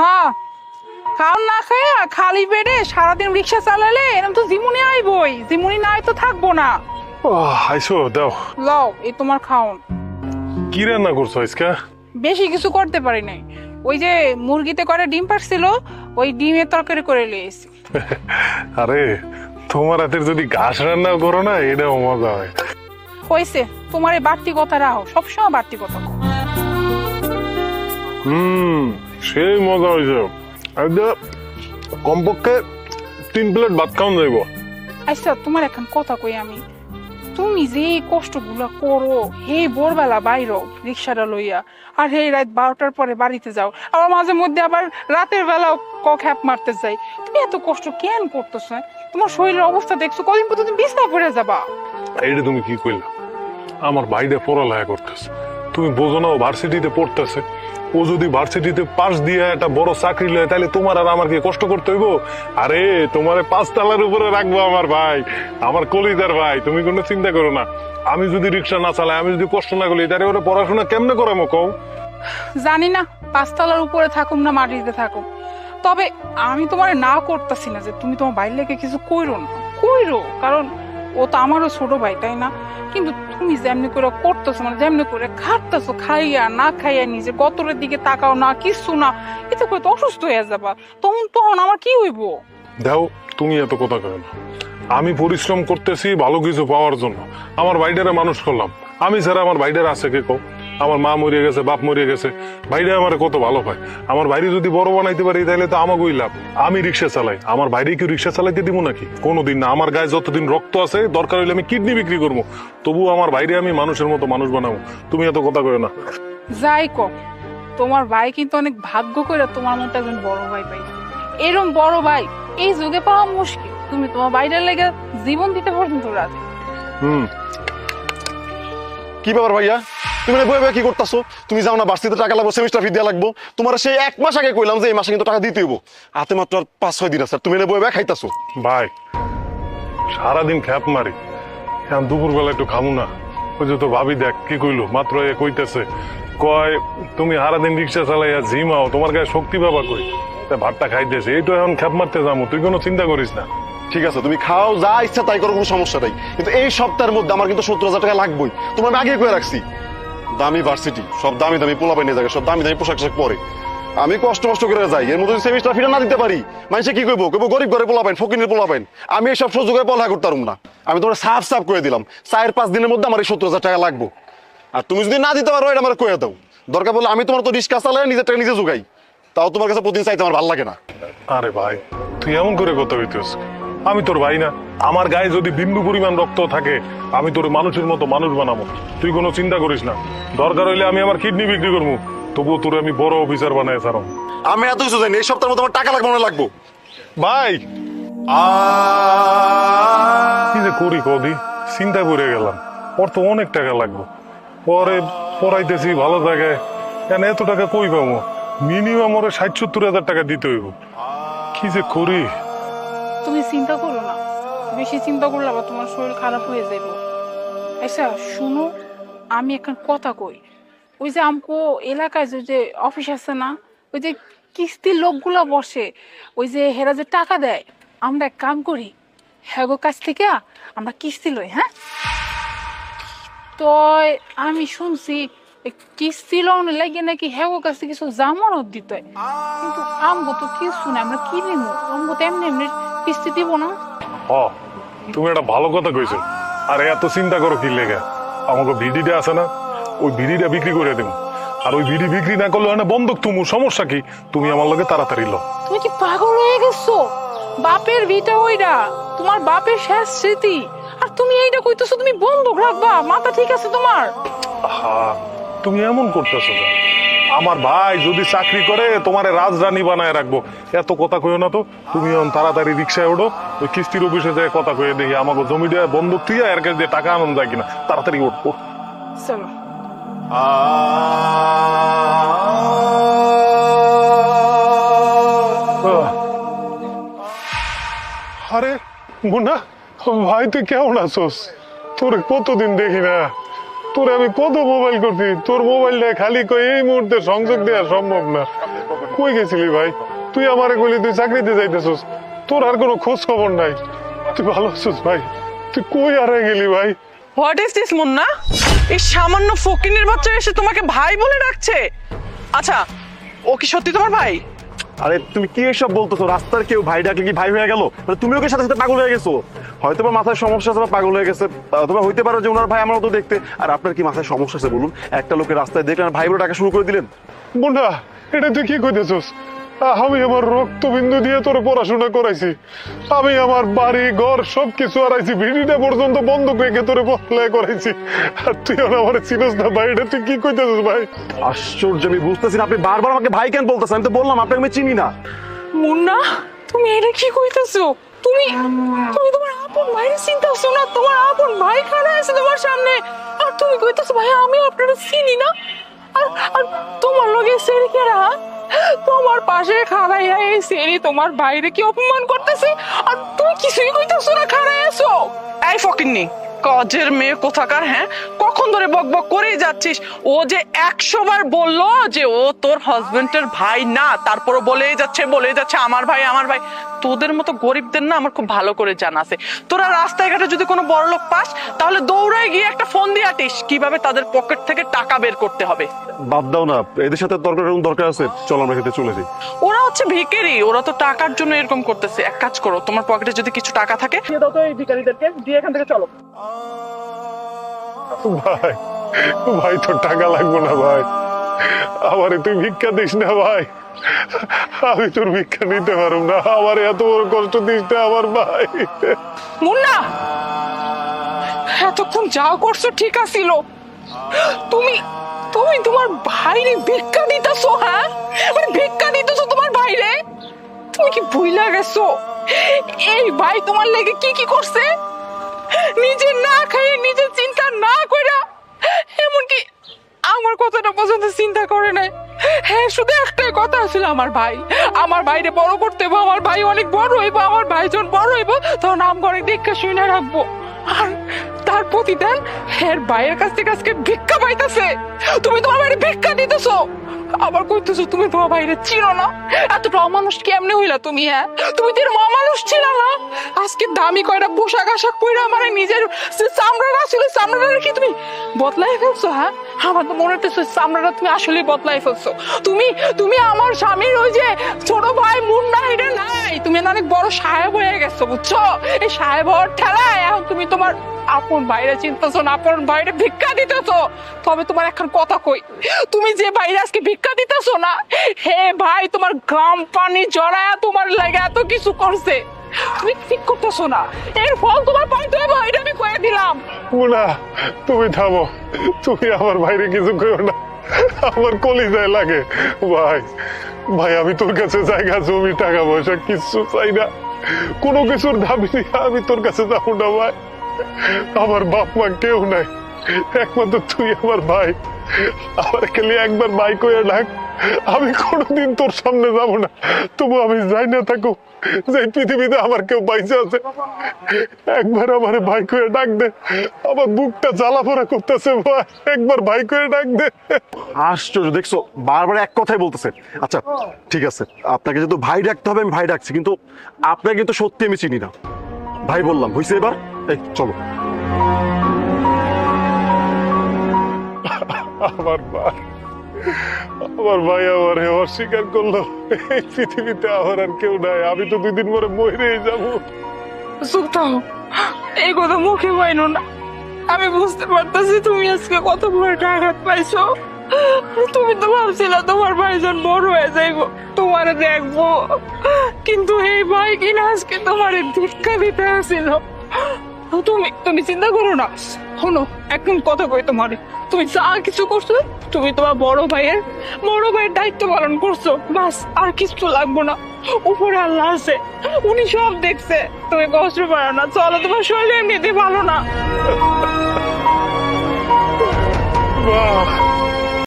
হ্যাঁ খাওন না খায় খালি পেটে সারাদিন রিক্সা চালালে এরকম তো জিমুনি আইবই জিমুনি না আয় তো থাকব না। ও আইসো দাও। লও এই তোমার খাওন। কি রান্না করছ আজকে? বেশি কিছু করতে পারি নাই। ওই যে মুরগিতে করে ডিম পারছিল ওই ডিমের তরকারি করে লিয়েছি আরে তোমার হাতের যদি ঘাস রান্না করো না এটাও মজা হয়। হয়েছে তোমার এই বাড়তি কথা রাখো সবসময় বাড়তি কথা হুম। সেই মজা হয়েছে। আজকে কমপক্ষে তিন প্লেট ভাত খাওয়ান যাইব। আচ্ছা তোমার এখন কথা কই আমি। তুমি যে কষ্টগুলো করো হে ভোরবেলা বাইরো রিক্সাটা লইয়া আর হে রাত বারোটার পরে বাড়িতে যাও আবার মাঝে মধ্যে আবার রাতের বেলাও ক খ্যাপ মারতে যাই। তুমি এত কষ্ট কেন করতেছো হ্যাঁ? তোমার শরীরের অবস্থা দেখছ কদিন পর তুমি বিছনা পড়ে যাবা। এইটা তুমি কি কইলা? আমার ভাইটা পড়ালেখা করতেছে। তুমি বোঝো না ও ভার্সিটিতে পড়তেছে। ও যদি ভার্সিটিতে পাস দিয়ে একটা বড় চাকরি লয়, তাহলে তোমার আর আমার কি কষ্ট করতে হইব? আরে, তোমার পাঁচ তালার উপরে রাখব আমার ভাই, আমার কলিদার ভাই, তুমি কোনো চিন্তা করো না। আমি যদি রিক্সা না চালাই, আমি যদি কষ্ট না করি, তাহলে ওরা পড়াশোনা কেমনে করামো কও? জানি না পাঁচতলার উপরে থাকুম না মাটিতে থাকুম তবে আমি তোমার না করতেছি না যে তুমি তোমার বাইর লেগে কিছু কইরো না। কইরো, কারণ ও তো আমারও ছোট ভাই, তাই না? কিন্তু তুমি যেমনি করে করতেছো মানে যেমনি করে খাটতেছো, খাইয়া না খাইয়া নিজে গতরের দিকে তাকাও না কিছু না, এতে করে তো অসুস্থ হয়ে যাবা। তখন তখন আমার কি হইব? দেখো, তুমি এত কথা কেন আমি পরিশ্রম করতেছি ভালো কিছু পাওয়ার জন্য। আমার ভাইডারে মানুষ করলাম। আমি ছাড়া আমার ভাইডার আছে কে কো আমার মা মরিয়ে গেছে বাপ মরিয়ে গেছে। ভাইডা আমার কত ভালো পায়। আমার বাইরে যদি বড় বানাইতে পারি তাহলে তো আমাকেই লাভ। আমি রিক্সা চালাই। আমার বাইরে কি রিক্সা চালাইতে দিব নাকি? কোনোদিন না। আমার গায়ে যতদিন রক্ত আছে দরকার হইলে আমি কিডনি বিক্রি করব তবু আমার বাইরে আমি মানুষের মতো মানুষ বানাবো। তুমি এত কথা কয় না। যাই কো তোমার ভাই কিন্তু অনেক ভাগ্য করে তোমার মতো একজন বড় ভাই পাই এরকম বড় ভাই এই যুগে পাওয়া মুশকিল। তুমি তোমার বাইরের লেগে জীবন দিতে পর্যন্ত রাজি। হুম। কি ব্যাপার ভাইয়া? তুমি না বই কি করতেছো? তুমি যাও না বার্ষিকতে টাকা লাগবো সেমিস্টার ফি দেওয়া লাগবো। তোমার সেই এক মাস আগে কইলাম যে এই মাসে কিন্তু টাকা দিতে হইব। হাতে মাত্র আর পাঁচ ছয় দিন আছে তুমি না বই বই খাইতাছো। ভাই সারাদিন খ্যাপ মারি। এখন দুপুর বেলা একটু খামু না। ওই যে তো ভাবি দেখ কি কইলো? মাত্র এ কইতেছে কয় তুমি সারাদিন রিক্সা চালাইয়া জিমাও তোমার গায়ে শক্তি পাবা কই? তা ভাতটা খাইতেছে এইটো এখন খ্যাপ মারতে যাব তুই কোনো চিন্তা করিস না। ঠিক আছে তুমি খাও যা ইচ্ছা তাই করো কোনো সমস্যা নাই। কিন্তু এই সপ্তাহের মধ্যে আমার কিন্তু সত্তর হাজার টাকা লাগবেই। তোমার আমি আগে করে রাখছি। দামি ভার্সিটি সব দামি দামি পোলা পাই নিয়ে যাবে সব দামি দামি পোশাক আশাক পরে। আমি কষ্ট কষ্ট করে যাই, এর মধ্যে সেমিস্টার ফিরে না দিতে পারি। মানুষে কি করব কেবো গরিব ঘরে পোলা পাইন ফকিনের পোলা পাইন আমি এইসব সুযোগে পড়ালেখা করতে পারব না। আমি তোমার সাফ সাফ করে দিলাম চার পাঁচ দিনের মধ্যে আমার এই সত্তর হাজার টাকা লাগবো। আর তুমি যদি না দিতে পারো, এটা আমার কয়ে দাও। দরকার বলে আমি তোমার তো রিক্সা চালাই নিজের টাকা নিজে যোগাই তাও তোমার কাছে প্রতিদিন চাইতে আমার ভালো লাগে না। আরে ভাই, তুই এমন করে কথা হইতেছ আমি তোর ভাই না। আমার গায়ে যদি বিন্দু পরিমাণ রক্ত থাকে আমি তোর মানুষের মতো মানুষ বানাবো। তুই কোনো চিন্তা করিস না। দরকার হইলে আমি আমার কিডনি বিক্রি করব। তবুও তোর আমি বড় অফিসার বানাই ছাড়ো আমি এত কিছু জানি এই সপ্তাহের মধ্যে আমার টাকা লাগবে না লাগবো। ভাই! কি যে করি কদি? চিন্তা করে গেলাম। ওর তো অনেক টাকা লাগবে। পরে পড়াইতেছি ভালো জায়গায়। কেন এত টাকা কই পাবো? মিনিমাম ওরে ষাট সত্তর হাজার টাকা দিতে হইব। কি যে করি? তুমি চিন্তা করো না। বেশি চিন্তা করলে আবার তোমার শরীর খারাপ হয়ে যাইব। আচ্ছা শুনো, আমি এখন কথা কই। ওই যে আমকো এলাকায় যে অফিস আছে না, ওই যে কিস্তির লোকগুলা বসে, ওই যে হেরা যে টাকা দেয়, আমরা এক কাম করি, হ্যাগো কাছ থেকে আমরা কিস্তি লই হ্যাঁ? তো আমি শুনছি কিস্তি লোন লাগে নাকি হ্যাগো কাছ থেকে কিছু জামানত দিতে কিন্তু আমগো তো কিছু না আমরা কি নিব আমগো তো এমনি এমনি কিস্তি দিব না? হ তুমি একটা ভালো কথা কইছো। আরে এত চিন্তা করো কি লেগে? আমাকে ভিডিটা আছে না ওই ভিডিটা বিক্রি করে দেবো আর ওই ভিডি বিক্রি না করলে না বন্ধক তুমি সমস্যা কি? তুমি আমার লগে তাড়াতাড়ি লো তুমি কি পাগল হয়ে গেছো? বাপের ভিটা ওইটা তোমার বাপের শেষ স্মৃতি। আর তুমি এইটা কইতেছো তুমি বন্ধক রাখবা মাথা ঠিক আছে তোমার? হা তুমি এমন করতেছো কেন? আমার ভাই যদি চাকরি করে তোমার রাজরানী বানায় রাখব এত কথা কইও না তো তুমি তাড়াতাড়ি রিক্সায় ওঠো ওই কিস্তির অফিসে যায় কথা কয়ে দেখি আমাকে জমি দেওয়া বন্ধক তুই এর কাছে দিয়ে টাকা আনন্দ যায় কিনা তাড়াতাড়ি। চলো আরে মুন্না ভাই তুই কেমন আছোস তোর কতদিন দেখি না তোর আমি কত মোবাইল করছি? তোর মোবাইলটা খালি কই এই মুহূর্তে সংযোগ দেওয়া সম্ভব না। কই গেছিলি ভাই? তুই আমারে কইলি তুই চাকরিতে যাইতেছস। তোর আর কোনো খোঁজ খবর নাই। তুই ভালো আছিস ভাই? তুই কই আর গেলি ভাই? What is this Munna? এই সামান্য ফকিনের বাচ্চা এসে তোমাকে ভাই বলে ডাকছে? আচ্ছা ও কি সত্যি তোমার ভাই? আরে তুমি কি এসব বলতেছো? রাস্তার কেউ ভাই ডাকলে কি ভাই হয়ে গেল? মানে তুমি ওকে সাথে সাথে পাগল হয়ে গেছো? হয়তো বা মাথায় সমস্যা আছে বা পাগল হয়ে গেছে অথবা হইতে পারে যে ওনার ভাই আমার মতো দেখতে। আর আপনার কি মাথায় সমস্যা আছে বলুন? একটা লোকের রাস্তায় দেখলেন আর ভাই বলে ডাকা শুরু করে দিলেন। মুন্না এটা তুই কি কইতেছস? আমি আমার রক্তবিন্দু দিয়ে তোর পড়াশোনা করাইছি। আমি আমার বাড়ি ঘর সবকিছু হারাইছি। ভিডিটা পর্যন্ত বন্ধ রেখে তোরে পড়ালেখা করাইছি। আর তুই আমার চিনস না ভাই এটা তুই কি কইতেছস ভাই? আশ্চর্য আমি বুঝতেছি না আপনি বারবার আমাকে ভাই কেন বলতেছেন? আমি তো বললাম আপনাকে আমি চিনি না। মুন্না তুমি এটা কি কইতেছো? তুমি তুমি তোমার আপন ভাইয়ের চিন্তা করছ না, তোমার আপন ভাই খাড়া আছে তোমার সামনে। আর তুমি কইতেছো ভাই আমি আপনারা চিনি না। আর তোমার লগে সেরি তোমার পাশে খাড়াইয়া এই সেরি তোমার বাইরে কি অপমান করতেছে? আর তুমি কিছুই কইতেছো না খাড়াই আছো। এই ফকিন্নি কজের মেয়ে কোথাকার হ্যাঁ? কখন ধরে বক বক করেই যাচ্ছিস? ও যে একশো বার বলল যে ও তোর হাজবেন্ডের ভাই না তারপরও বলেই যাচ্ছে বলেই যাচ্ছে আমার ভাই আমার ভাই। তোদের মতো গরিবদের না আমার খুব ভালো করে জানা আছে। তোরা রাস্তায় ঘাটে যদি কোনো বড় লোক পাস তাহলে দৌড়ায় গিয়ে একটা ফোন দিয়ে আটিস কীভাবে তাদের পকেট থেকে টাকা বের করতে হবে। বাদ দাও না এদের সাথে দরকার এরকম দরকার আছে। চলো আমরা খেতে চলে যাই। ওরা হচ্ছে ভিকেরি ওরা তো টাকার জন্য এরকম করতেছে। এক কাজ করো তোমার পকেটে যদি কিছু টাকা থাকে দিয়ে দাও তো এই ভিকারিদেরকে দিয়ে এখান থেকে চলো। ভাই ভাই তোর টাকা লাগবে না ভাই। আমারে তুই ভিক্ষা দিস না ভাই। আমি তোর ভিক্ষা নিতে পারব না। আমার এত বড় কষ্ট দিস না আমার ভাই। মুন্না! এতক্ষণ যা করছ ঠিক আছিল। তুমি তুমি তোমার ভাইরে ভিক্ষা দিতেছো হ্যাঁ? মানে ভিক্ষা দিতেছো তোমার ভাইরে? তুমি কি ভুইলা গেছো? এই ভাই তোমার লেগে কি কি করছে? নিজে না খাইয়ে নিজে চিন্তা না কইরা এমনকি আমার কথাটা পছন্দ চিন্তা করে নাই। হ্যাঁ শুধু একটাই কথা ছিল আমার ভাই। আমার ভাইরে বড় করতে হইব, আমার ভাই অনেক বড় হইব, আমার ভাই যখন বড় হইব তখন আম ঘরে দীক্ষা শুনে রাখব। আর তার প্রতিদান এর ভাইয়ের কাছ থেকে আজকে ভিক্ষা পাইতাছে। তুমি তোমার বাইরে ভিক্ষা দিতেছো। আবার কইতেছো, তুমি তোমার বাইরে ছিল না। এতটা অমানুষ কেমনে হইলা তুমি হ্যাঁ? তুমি তো অমানুষ ছিল না। আজকে দামি কয়টা পোশাক আশাক পরে আমার নিজের চামড়াটা ছিল চামড়াটা কি তুমি বদলাই ফেলছো হ্যাঁ? আমার তো মনে হচ্ছে চামড়াটা তুমি আসলে বদলাই ফেলছো। তুমি তুমি আমার স্বামীর ওই যে ছোট ভাই মুন্না, এটা নাই। তুমি অনেক বড় সাহেব হয়ে গেছো, বুঝছ? এই সাহেব হওয়ার ঠেলায় এখন তুমি তোমার আপন বাইরে চিন্তাছো না, আপন বাইরে ভিক্ষা দিতেছো। তবে তোমার এখন কথা কই, তুমি যে বাইরে আজকে ভিক্ষা দিতেছো না, হে ভাই, তোমার গ্রাম পানি জড়ায় তোমার লাগে এত কিছু করছে। তুমি ঠিক করতেছো না, এর ফল তোমার পাইতে হবে এটা আমি কয়ে দিলাম। মুনা তুমি থামো, তুমি আমার বাইরে কিছু করো না। আমার কলিজায় লাগে। ভাই ভাই, আমি তোর কাছে জায়গা, জমি, টাকা পয়সা কিচ্ছু চাই না। কোনো কিছুর দাবি আমি তোর কাছে যাব না, ভাই। আমার বাপ মা কেউ নাই। একমাত্র তুই আমার ভাই। আমার খালি একবার ভাই কয়ে ডাক। আমি কোনোদিন তোর সামনে যাব না। তবু আমি যাই না থাকো যে পৃথিবীতে আমার কেউ বাইচে আছে একবার আমার ভাই কয়ে ডাক দে। আমার বুকটা জ্বালাপোড়া করতেছে ভাই একবার ভাই কয়ে ডাক দে। আশ্চর্য দেখছ বারবার এক কথাই বলতেছে। আচ্ছা ঠিক আছে আপনাকে যেহেতু ভাই ডাকতে হবে আমি ভাই ডাকছি কিন্তু আপনাকে কিন্তু সত্যি আমি চিনি না। ভাই বললাম হয়েছে এবার? এই চলো। আমার ভাই আমার ভাই আমার অস্বীকার করল। এই পৃথিবীতে আমার আর কেউ নাই, আমি তো দুই দিন পরে মরেই যাব। এই কথা মুখে পাইনো না। আমি বুঝতে পারতেছি তুমি আজকে কত বড় আঘাত পাইছো। তুমি তো ভাবছিলে তোমার ভাইজন বড় হয়ে যাইবো, তোমার দেখব। কিন্তু এই ভাই কিনা আজকে তোমার ভিক্ষা দিতে আসছিল তুমি তুমি চিন্তা করো না। শোনো একদম কথা কই তোমার। তুমি যা কিছু করছ, তুমি তোমার বড় ভাইয়ের বড় ভাইয়ের দায়িত্ব পালন করছ। বাস, আর কিছু লাগবো না। উপরে আল্লাহ আছে, উনি সব দেখছে। তুমি কষ্ট পারো না। চলো, তোমার শরীর এমনিতে ভালো না। বাহ।